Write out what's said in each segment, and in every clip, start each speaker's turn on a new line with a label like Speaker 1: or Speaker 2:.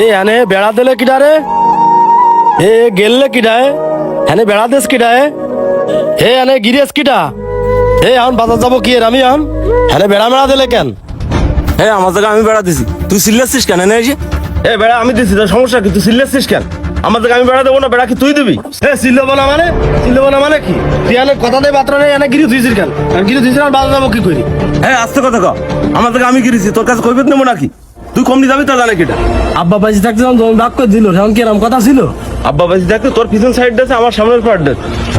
Speaker 1: এ হ্যানে বেড়া দিলে কিডা রে? এ গেললে কিডায় হ্যানে বেড়া দেশ কিডায় হে হ্যানে গিরেস কিডা? হে এখন বাজার যাব কি এর আমি এখন হ্যানে বেড়া মেড়া দিলে কেন?
Speaker 2: হ্যাঁ আমার জায়গা আমি বেড়া দিছি। তুই সিল্লাসিস কেন এনে এসে
Speaker 3: এ বেড়া আমি দিছি তোর সমস্যা কি? তুই সিলেছিস কেন? আমার থেকে আমি বেড়া দেবো না বেড়া কি তুই দিবি?
Speaker 1: এ সিলবো না মানে? সিলবো না মানে কি? তুই এনে কথা দেয় মাত্র নেই এনে গিরি ধুইছিস কেন? গিরি ধুইছিস আর বাজার যাব কি করি?
Speaker 3: হ্যাঁ আস্তে কথা কও আমার থেকে আমি গিরেছি তোর কাছে কইবেত নেব নাকি? তুই কমনি যাবি তা জানে কিটা।
Speaker 1: আব্বা বাজি থাকতে যখন জমি ভাগ করে দিল এখন কিরম কথা ছিল?
Speaker 3: আব্বা বাজি থাকতে তোর পিছন সাইড আছে আমার সামনের পার্ট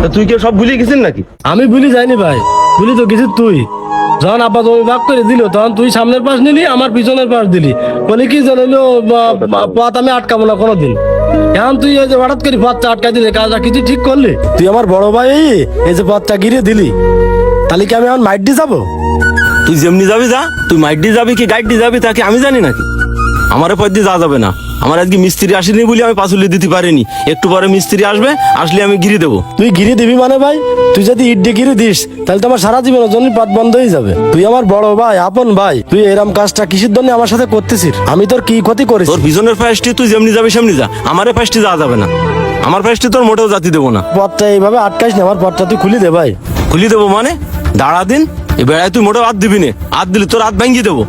Speaker 3: তা তুই কি সব ভুলে গেছিস নাকি?
Speaker 1: আমি ভুলি যাইনি ভাই ভুলি তো কিছু তুই। যখন আব্বা জমি ভাগ করে দিল তখন তুই সামনের পাশ নিলি আমার পিছনের পাশ দিলি। বলে কি জানাইলো পথ আমি আটকাবো না কোনোদিন। এখন তুই এই যে হঠাৎ করে পথটা আটকাই দিলি কাজটা কিছু ঠিক করলি? তুই আমার বড় ভাই এই যে পথটা গিরে দিলি। তাহলে কি আমি এখন মাইট দিয়ে যাব?
Speaker 2: তুই যেমনি যাবি যা তুই মাইট দিয়ে যাবি কি গাইড দিয়ে যাবি তাকে আমি জানি নাকি? আমারে পথ দিয়ে যাওয়া যাবে না। আমার আজকে মিস্ত্রি আসেনি বলে আমি পাশুলি দিতে পারিনি। একটু পরে মিস্ত্রি আসবে আসলে আমি গিরি দেবো।
Speaker 1: তুই গিরি দিবি মানে ভাই? তুই যদি ইট দিয়ে গিরি দিস তাহলে তো আমার সারা জীবনের জন্য পথ বন্ধ হয়ে যাবে। তুই আমার বড় ভাই আপন ভাই তুই এরম কাজটা কিসের জন্য আমার সাথে করতেছিস? আমি তোর কি ক্ষতি করেছি?
Speaker 2: তোর পিছনের ফাইসটি তুই যেমনি যাবি সেমনি যা। আমারে ফাইসটি যাওয়া যাবে না। আমার ফাইসটি তোর মোটেও জাতি দেবো না।
Speaker 1: পথটা এইভাবে আটকাইস না আমার পথটা তুই খুলি দে ভাই।
Speaker 2: খুলি দেবো মানে? দাঁড়া দিন। বেড়ায় তুই মোটেও হাত দিবি নে। হাত দিলে তোর হাত ভাঙ্গি দেবো।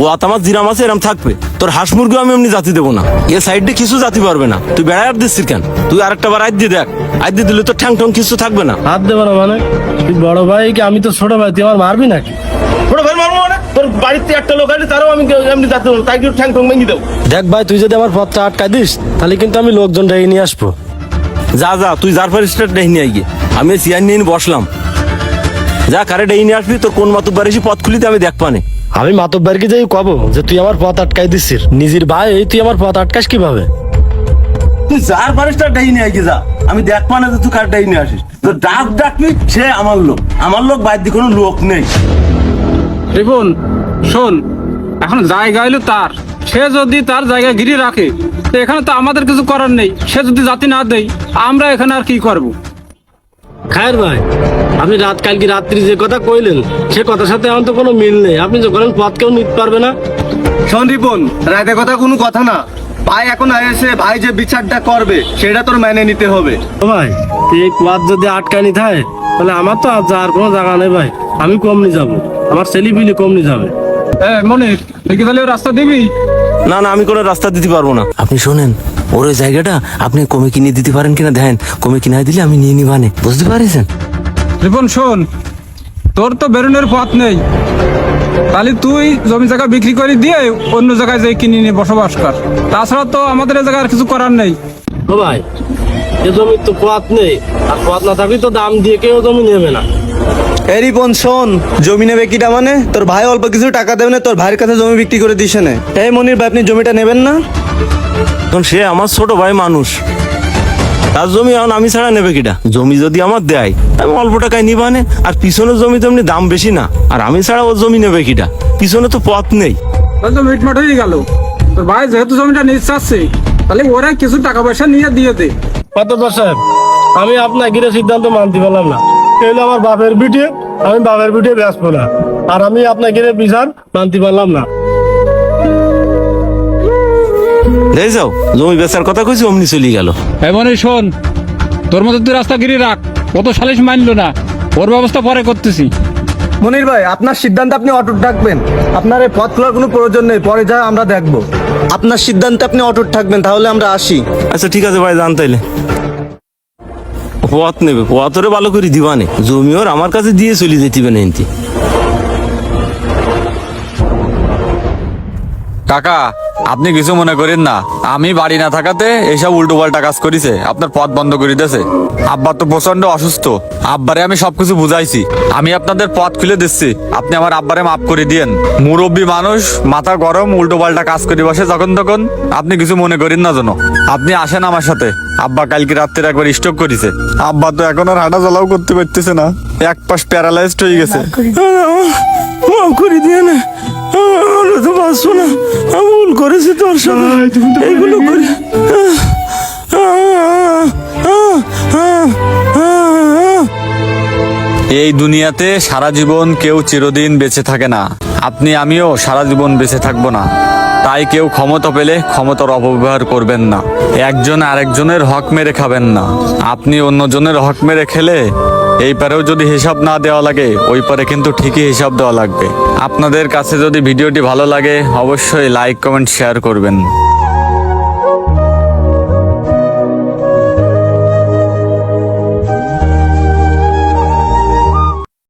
Speaker 2: ও হাত আমার জিরাম আছে এরম থাকবে। তোর হাঁস মুরগি আমি এমনি জাতি দেবো না। এ সাইডে কিছু জাতি পারবে না। তুই বেড়ায় আর দিচ্ছিস কেন? তুই আরেকটা বার আজ দিয়ে দেখ। আজ দিয়ে দিলে তোর ঠ্যাং ঠ্যাং কিছু থাকবে না।
Speaker 1: হাত দেবো না মানে তুই বড় ভাই কি আমি তো ছোট ভাই? তুই আমার মারবি নাকি?
Speaker 3: ওটা ভাই মারবো না তোর বাড়িতে একটা লোক আছে তারও আমি এমনি যাতে তাই কি ঠ্যাং ঠ্যাং ভেঙে দেবো।
Speaker 1: দেখ ভাই তুই যদি আমার পথটা আটকাই দিস তাহলে কিন্তু আমি লোকজন ডেকে নিয়ে আসব।
Speaker 2: যা যা তুই যার পর স্টার্ট ডেহি নিয়ে গিয়ে। আমি চেয়ার নিয়ে বসলাম। যা কারে ডেহি নিয়ে আসবি তোর কোন মাতুব্বার এসে পথ খুলিতে আমি দেখ পানে।
Speaker 1: আমি মাতব্বারকে যাই কব যে তুই আমার পথ আটকাই দিছিস। নিজের ভাই তুই আমার পথ আটকাস কীভাবে?
Speaker 3: তুই যার বারিশটা ডাই নিয়ে আগে যা। আমি দেখ পানে যে তুই কার ডাই নিয়ে আসিস। তো ডাক ডাকবি সে আমার লোক। আমার লোক বাইর দিয়ে কোনো লোক নেই।
Speaker 4: রিপন শোন এখন জায়গা হইল তার। সে যদি তার জায়গা গিরি রাখে তো এখানে তো আমাদের কিছু করার নেই। সে যদি জাতি না দেয় আমরা এখানে আর কি করব?
Speaker 1: খায়ের ভাই আপনি রাত কালকে রাত্রি যে কথা কইলেন সে কথার সাথে আমার তো কোনো মিল নেই। আপনি যখন পথ কেউ নিতে পারবে না।
Speaker 5: শোন রিপন রাতে কথা কোনো কথা না। ভাই এখন এসে ভাই যে বিচারটা করবে সেটা তোর মেনে নিতে হবে।
Speaker 1: ও ভাই এই পথ যদি আটকানি থাকে তাহলে আমার তো আর যাওয়ার কোনো জায়গা নেই ভাই। আমি কমনি যাব। আমার ছেলে পিলি কমনি যাবে।
Speaker 4: এ মনির তুই কি তাহলে রাস্তা দিবি?
Speaker 2: না না আমি কোনো রাস্তা দিতে পারব না। আপনি শোনেন ওর ওই জায়গাটা আপনি কমে কিনে দিতে পারেন কিনা দেখেন কমে কিনে দিলে আমি নিয়ে নিবানে বুঝতে পারিছেন?
Speaker 4: রিপন শোন তোর তো বেরোনোর পথ নেই। তাহলে তুই জমি জায়গা বিক্রি করে দিয়ে অন্য জায়গায় যাই কিনে নিয়ে বসবাস কর। তাছাড়া তো আমাদের এ জায়গায় আর কিছু করার নেই।
Speaker 1: ও ভাই এ জমির তো পথ নেই। আর পথ না থাকলে তো দাম দিয়ে কেউ জমি নেবে না।
Speaker 5: এ রিপন শোন জমি নেবে কিটা মানে? তোর ভাই অল্প কিছু টাকা দেবে না তোর ভাইয়ের কাছে জমি বিক্রি করে দিস না। এই মনির ভাই আপনি জমিটা নেবেন না?
Speaker 2: এখন সে আমার ছোট ভাই মানুষ। তার জমি এখন আমি ছাড়া নেবে কিটা জমি যদি আমার দেয় আমি অল্প টাকায় নিবানে আর পিছনের জমি তো এমনি দাম বেশি না। আর আমি ছাড়া ওর জমি নেবে কিটা পিছনে তো পথ নেই।
Speaker 4: তো মিটমাট হয়ে গেল। তোর ভাই যেহেতু জমিটা নিতে চাচ্ছে তাহলে ওরা কিছু টাকা পয়সা নিয়ে দিয়ে দে।
Speaker 1: কত সাহেব আমি আপনার গিরে সিদ্ধান্ত মানতে পারলাম না। এই হলো আমার বাপের বিটে আমি বাপের বিটে ব্যস্ত না। আর আমি আপনার গিরে বিচার মানতে পারলাম না।
Speaker 2: দেখ যাও জমি বেচার কথা কইছি অমনি চলে গেল।
Speaker 4: এমনই শোন তোর মধ্যে তুই রাস্তা গিরি রাখ কত সালিশ মানলো না ওর ব্যবস্থা পরে করতেছি।
Speaker 5: মনির ভাই আপনার সিদ্ধান্ত আপনি অটুট রাখবেন আপনার এই পথ খোলার কোনো প্রয়োজন নেই পরে যা আমরা দেখব। আপনার সিদ্ধান্তে আপনি অটুট থাকবেন তাহলে আমরা আসি।
Speaker 2: আচ্ছা ঠিক আছে ভাই জান তাইলে। পথ নেবে পথরে ভালো করে দিবানে। জমি ওর আমার কাছে দিয়ে চলে যেতে না এনতি।
Speaker 6: কাকা আপনি কিছু মনে করেন না। আমি বাড়ি না থাকাতে এইসব উল্টো পাল্টা কাজ করিছে। আপনার পথ বন্ধ করে দিয়েছে আব্বা তো প্রচণ্ড অসুস্থ। আব্বারে আমি সবকিছু বুঝাইছি। আমি আপনাদের পথ খুলে দিচ্ছি। আপনি আমার আব্বারে মাফ করে দিয়েন। মুরব্বী মানুষ, মাথা গরম উল্টো পাল্টা কাজ করে বসে যখন তখন আপনি কিছু মনে করেন না যেন। আপনি আসেন আমার সাথে। আব্বা কালকে রাত্রে একবার স্টক করেছে। আব্বা তো এখন আর হাঁটা চলাও করতে পারতেছে না। এক পাশ প্যারালাইজড হয়ে গেছে।
Speaker 2: করে দিয়ে না আমরা তো বাঁচবো না। আমি ভুল করেছি তোর সাথে। এইগুলো করে
Speaker 6: এই দুনিয়াতে সারা জীবন কেউ চিরদিন বেঁচে থাকে না। আপনি আমিও সারা জীবন বেঁচে থাকব না। তাই কেউ ক্ষমতা পেলে ক্ষমতার অপব্যবহার করবেন না। একজন আরেকজনের হক মেরে খাবেন না। আপনি অন্যজনের হক মেরে খেলে এই পারেও যদি হিসাব না দেওয়া লাগে, ওই পারে কিন্তু ঠিকই হিসাব দেওয়া লাগবে। আপনাদের কাছে যদি ভিডিওটি ভালো লাগে, অবশ্যই লাইক কমেন্ট শেয়ার করবেন।